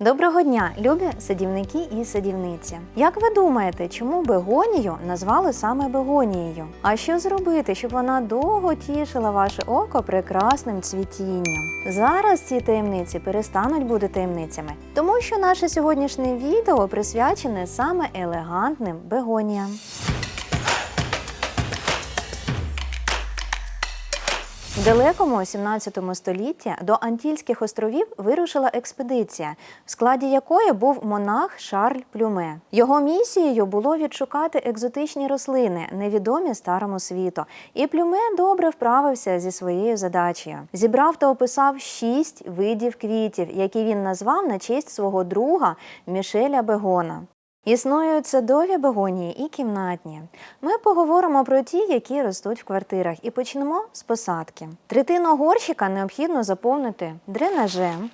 Доброго дня, любі садівники і садівниці. Як ви думаєте, чому бегонію назвали саме бегонією? А що зробити, щоб вона довго тішила ваше око прекрасним цвітінням? Зараз ці таємниці перестануть бути таємницями, тому що наше сьогоднішнє відео присвячене саме елегантним бегоніям. Далекому 17 столітті до Антільських островів вирушила експедиція, в складі якої був монах Шарль Плюме. Його місією було відшукати екзотичні рослини, невідомі старому світу. І Плюме добре вправився зі своєю задачею. Зібрав та описав шість видів квітів, які він назвав на честь свого друга Мішеля Бегона. Існують садові бегонії і кімнатні. Ми поговоримо про ті, які ростуть в квартирах, і почнемо з посадки. Третину горщика необхідно заповнити дренажем.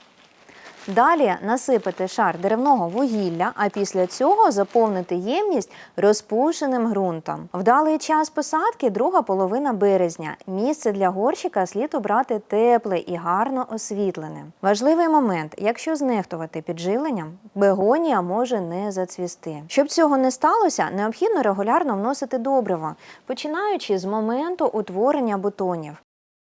Далі насипати шар деревного вугілля, а після цього заповнити ємність розпушеним ґрунтом. Вдалий час посадки друга половина березня. Місце для горщика слід обрати тепле і гарно освітлене. Важливий момент: якщо знехтувати підживленням, бегонія може не зацвісти. Щоб цього не сталося, необхідно регулярно вносити добрива, починаючи з моменту утворення бутонів.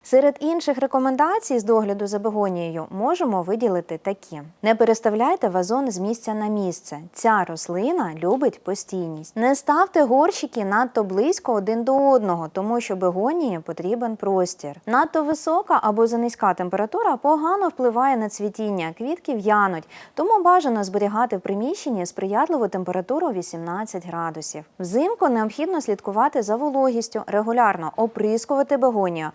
Серед інших рекомендацій з догляду за бегонією можемо виділити такі: не переставляйте вазон з місця на місце. Ця рослина любить постійність. Не ставте горщики надто близько один до одного, тому що бегонії потрібен простір. Надто висока або занизька температура погано впливає на цвітіння, квітки в'януть, тому бажано зберігати в приміщенні сприятливу температуру 18 градусів. Взимку необхідно слідкувати за вологістю, регулярно оприскувати бегонію.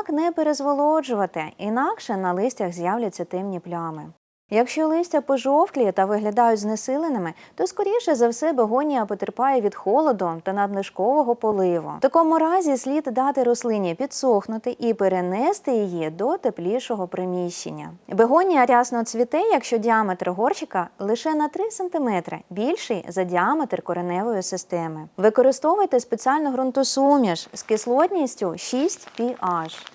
Однак не перезволоджувати, інакше на листях з'являться темні плями. Якщо листя пожовклі та виглядають знесиленими, то скоріше за все бегонія потерпає від холоду та надлишкового поливу. В такому разі слід дати рослині підсохнути і перенести її до теплішого приміщення. Бегонія рясно цвіте, якщо діаметр горщика лише на 3 см, більший за діаметр кореневої системи. Використовуйте спеціальну ґрунтосуміш з кислотністю 6 pH.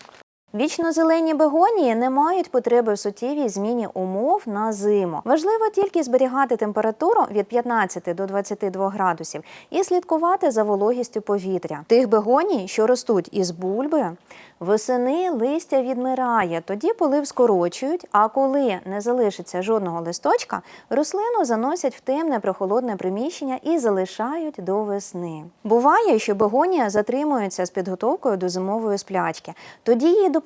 Вічно-зелені бегонії не мають потреби в суттєвій зміні умов на зиму. Важливо тільки зберігати температуру від 15 до 22 градусів і слідкувати за вологістю повітря. Тих бегоній, що ростуть із бульби, восени листя відмирає, тоді полив скорочують. А коли не залишиться жодного листочка, рослину заносять в темне прохолодне приміщення і залишають до весни. Буває, що бегонія затримується з підготовкою до зимової сплячки. Тоді їй допомагають,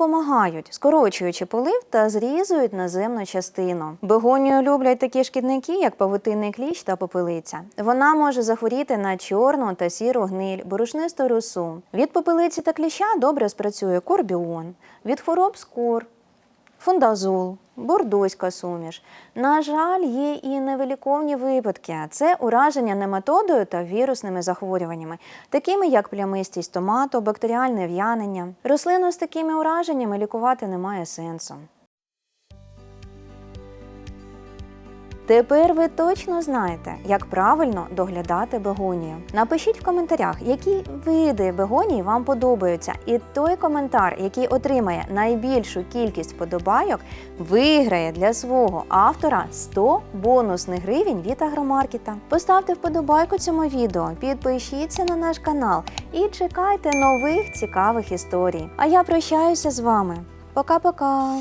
скорочуючи полив та зрізують наземну частину. Бегонію люблять такі шкідники, як павутинний кліщ та попелиця. Вона може захворіти на чорну та сіру гниль, борошнисту росу. Від попелиці та кліща добре спрацює корбіон, від хвороб скор, фундазол, бордоська суміш. На жаль, є і невиліковні випадки. Це ураження нематодою та вірусними захворюваннями, такими як плямистість томату, бактеріальне в'янення. Рослину з такими ураженнями лікувати немає сенсу. Тепер ви точно знаєте, як правильно доглядати бегонію. Напишіть в коментарях, які види бегонії вам подобаються, і той коментар, який отримає найбільшу кількість подобайок, виграє для свого автора 100 бонусних гривень від агромаркета. Поставте вподобайку цьому відео, підпишіться на наш канал і чекайте нових цікавих історій. А я прощаюся з вами. Пока-пока!